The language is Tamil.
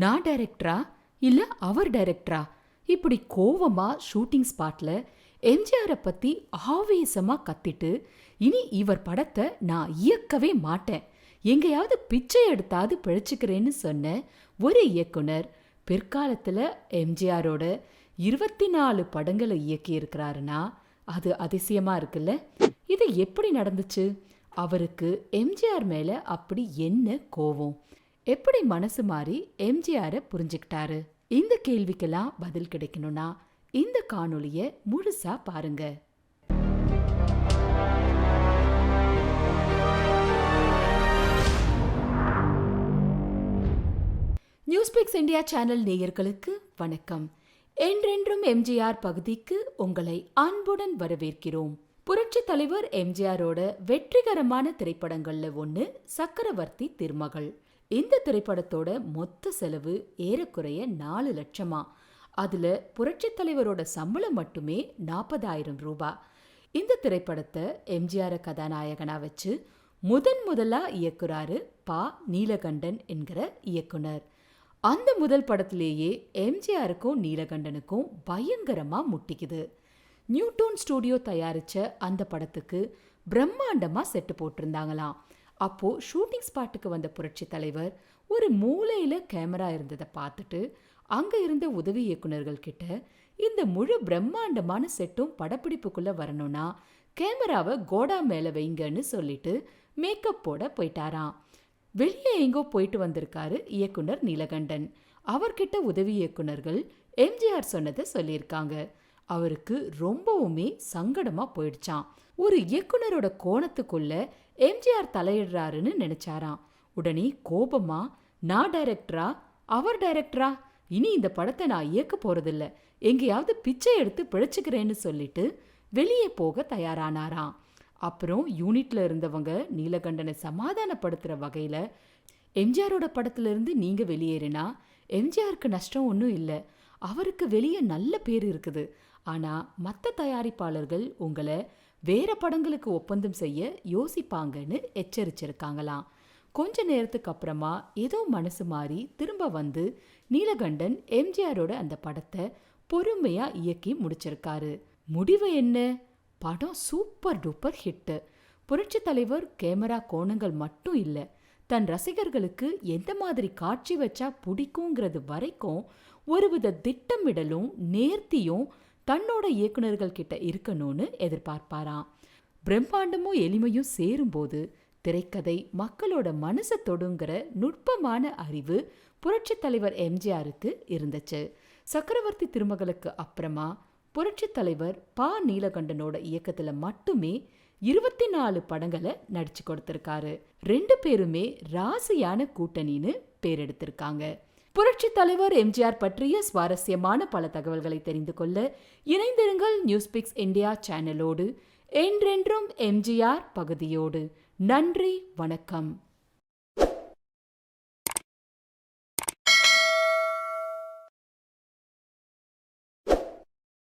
நான் டைரக்டரா இல்ல அவர் டைரக்டரா இப்படி கோவமா ஷூட்டிங் ஸ்பாட்ல எம்ஜிஆரை பத்தி ஆவேசமா கத்திட்டு இனி இவர் படத்தை நான் இயக்கவே மாட்டேன். எங்கேயாவது பிச்சை எடுத்தாவது பிழைச்சிக்கிறேன்னு சொன்ன ஒரு இயக்குனர் பிற்காலத்துல எம்ஜிஆரோட இருபத்தி நாலு படங்களை இயக்கி இருக்கிறாருன்னா அது அதிசயமா இருக்குல்ல? இது எப்படி நடந்துச்சு? அவருக்கு எம்ஜிஆர் மேல அப்படி என்ன கோவம்? எப்படி மனசு மாறி எம்ஜிஆரை புரிஞ்சுக்கிட்டாரு? இந்த கேள்விக்கெல்லாம் பதில் கிடைக்கணும்னா இந்த காணொளிய முழுசா பாருங்க. நியூஸ்பிக்ஸ் இந்தியா சேனல் நேயர்களுக்கு வணக்கம். என்றென்றும் எம்ஜிஆர் பகுதிக்கு உங்களை அன்புடன் வரவேற்கிறோம். புரட்சி தலைவர் எம்ஜிஆரோட வெற்றிகரமான திரைப்படங்கள்ல ஒன்று சக்கரவர்த்தி திருமகள். இந்த திரைப்படத்தோட மொத்த செலவு ஏறக்குறைய நாலு லட்சமா. அதுல புரட்சி தலைவரோட சம்பளம் மட்டுமே நாற்பதாயிரம் ரூபா. இந்த திரைப்படத்தை எம்ஜிஆர் கதாநாயகனா வச்சு முதன் முதலா இயக்குறாரு பா. நீலகண்டன் என்கிற இயக்குனர். அந்த முதல் படத்திலேயே எம்ஜிஆருக்கும் நீலகண்டனுக்கும் பயங்கரமா முட்டிக்குது. நியூட்டோன் ஸ்டூடியோ தயாரிச்ச அந்த படத்துக்கு பிரம்மாண்டமா செட்டு போட்டிருந்தாங்களாம். அப்போ ஷூட்டிங் ஸ்பாட்டுக்கு வந்த புரட்சி தலைவர் ஒரு மூலையில கேமரா இருந்ததை பார்த்துட்டு அங்க இருந்த உதவி இயக்குனர்கள் கிட்ட இந்த முழு பிரம்மாண்டமான செட்டும் படப்பிடிப்புக்குள்ள வரணும்னா கேமராவை கோடா மேல வைங்கன்னு சொல்லிட்டு மேக்கப் போட போயிட்டாராம். வெளியே எங்கோ போயிட்டு வந்திருக்காரு இயக்குனர் நீலகண்டன். அவர்கிட்ட உதவி இயக்குனர்கள் எம்ஜிஆர் சொன்னதை சொல்லியிருக்காங்க. அவருக்கு ரொம்பவுமே சங்கடமா போயிடுச்சான் ஒரு இயக்குனரோட கோணத்துக்குள்ள எம்ஜிஆர் தலையிடுறாருன்னு நினைச்சாராம். உடனே கோபமா நான் டைரக்டரா? அவர் டைரக்டரா? இனி இந்த படத்தை நான் இயக்க போறதில்ல. எங்கேயாவது பிச்சை எடுத்து பிழைச்சுக்கிறேன்னு சொல்லிட்டு வெளியே போக தயாரானாராம். அப்புறம் யூனிட்ல இருந்தவங்க நீலகண்டனை சமாதானப்படுத்துற வகையில எம்ஜிஆரோட படத்துல இருந்து நீங்க வெளியேறினா எம்ஜிஆருக்கு நஷ்டம் ஒன்றும் இல்லை. அவருக்கு வெளியே நல்ல பேர் இருக்குது. ஆனா மற்ற தயாரிப்பாளர்கள் உங்களை வேற படங்களுக்கு ஒப்பந்தம் செய்ய யோசிப்பாங்கன்னு எச்சரிச்சிருக்காங்களாம். கொஞ்ச நேரத்துக்கு அப்புறமா ஏதோ மனசு மாறி திரும்ப வந்து நீலகண்டன் எம்ஜிஆரோட அந்த படத்தை பொறுமையா இயக்கி முடிச்சிருக்காரு. முடிவு என்ன? படம் சூப்பர் டூப்பர் ஹிட்டு. புரட்சி தலைவர் கேமரா கோணங்கள் மட்டும் இல்லை தன் ரசிகர்களுக்கு எந்த மாதிரி காட்சி வச்சா பிடிக்குங்கிறது வரைக்கும் ஒருவித திட்டமிடலும் நேர்த்தியும் தன்னோட இயக்குநர்கள் கிட்ட இருக்கணும்னு எதிர்பார்ப்பாராம். பிரம்மாண்டமும் எளிமையும் சேரும்போது திரைக்கதை மக்களோட மனசை தொடுங்கிற நுட்பமான அறிவு புரட்சி தலைவர் எம்ஜிஆருக்கு இருந்துச்சு. சக்கரவர்த்தி திருமகளுக்கு அப்புறமா புரட்சி தலைவர் பா. நீலகண்டனோட இயக்கத்துல மட்டுமே இருபத்தி நாலு படங்களை நடிச்சு கொடுத்திருக்காரு. ரெண்டு பேருமே ராசியான கூட்டணின்னு பேர் எடுத்திருக்காங்க. புரட்சி தலைவர் எம்ஜிஆர் பற்றிய சுவாரஸ்யமான பல தகவல்களை தெரிந்து கொள்ள இணைந்திருங்கள் நியூஸ்பிக்ஸ் இந்தியா சேனலோடு என்றென்றும் எம்ஜிஆர் பகுதியோடு. நன்றி வணக்கம்.